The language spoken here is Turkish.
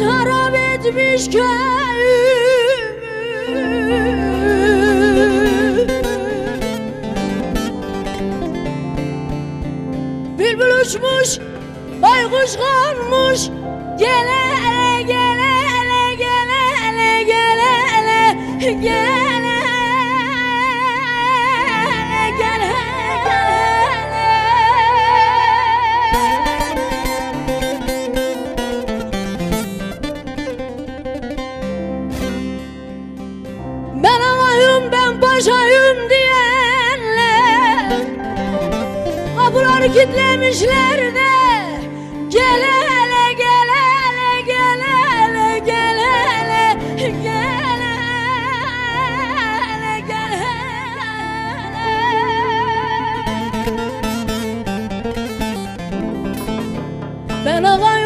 harap etmiş köyümü Bülbül uçmuş, baykuş konmuş Gele ele gele ele gele ele gele ele gele bacayım ben bacayım diyenler. Kapıları kitlemişler de. Gel hele gel hele gel hele gel hele Gel hele gel hele Ben ağam